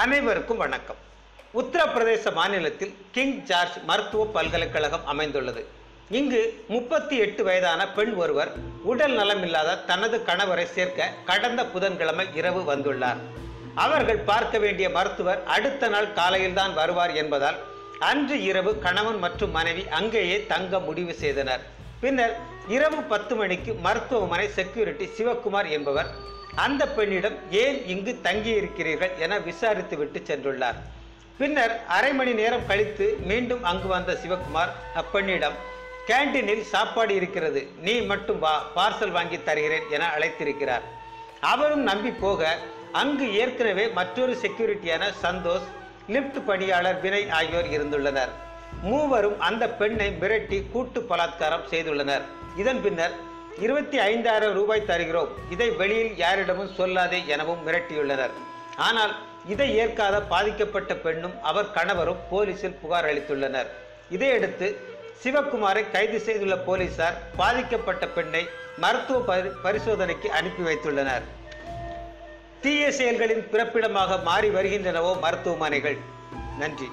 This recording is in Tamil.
அனைவருக்கும் வணக்கம். உத்தரப்பிரதேச மாநிலத்தில் கிங் ஜார்ஜ் மருத்துவ பல்கலைக்கழகம் அமைந்துள்ளது. இங்கு முப்பத்தி எட்டு வயதான பெண் ஒருவர் உடல் நலமில்லாத தனது கணவரை சேர்க்க கடந்த புதன்கிழமை இரவு வந்துள்ளார். அவர்கள் பார்க்க வேண்டிய மருத்துவர் அடுத்த நாள் காலையில்தான் வருவார் என்பதால் அன்று இரவு கணவன் மற்றும் மனைவி அங்கேயே தங்க முடிவு செய்தனர். பின்னர் இரவு பத்து மணிக்கு மருத்துவமனை செக்யூரிட்டி சிவக்குமார் என்பவர் அந்த பெண்ணிடம் ஏன் இங்கு தங்கியிருக்கிறீர்கள் என விசாரித்து விட்டு சென்றுள்ளார். பின்னர் அரை மணி நேரம் கழித்து மீண்டும் அங்கு வந்த சிவக்குமார் அப்பெண்ணிடம் கேண்டீனில் சாப்பாடு இருக்கிறது நீ மட்டும் வா பார்சல் வாங்கி தருகிறேன் என அழைத்திருக்கிறார். அவரும் நம்பி போக அங்கு ஏற்கனவே மற்றொரு செக்யூரிட்டியான சந்தோஷ் லிப்ட் பணியாளர் வினய் ஆகியோர் இருந்துள்ளனர். மூவரும் அந்த பெண்ணை மிரட்டி கூட்டு பலாத்காரம் செய்துள்ளனர். இதன் பின்னர் இருபத்தி ஐந்தாயிரம் ரூபாய் தருகிறோம். இதை வெளியில் யாரிடமும் சொல்லாதே எனவும் மிரட்டியுள்ளனர். ஆனால் இதை ஏற்காத பாதிக்கப்பட்ட பெண்ணும் அவர் கணவரும் போலீசில் புகார் அளித்துள்ளனர். இதையடுத்து சிவக்குமாரை கைது செய்துள்ள போலீசார் பாதிக்கப்பட்ட பெண்ணை மருத்துவ பரி- பரிசோதனைக்கு அனுப்பி வைத்துள்ளனர். தீய செயல்களின் பிறப்பிடமாக மாறி வருகின்றனவோ மருத்துவமனைகள். நன்றி.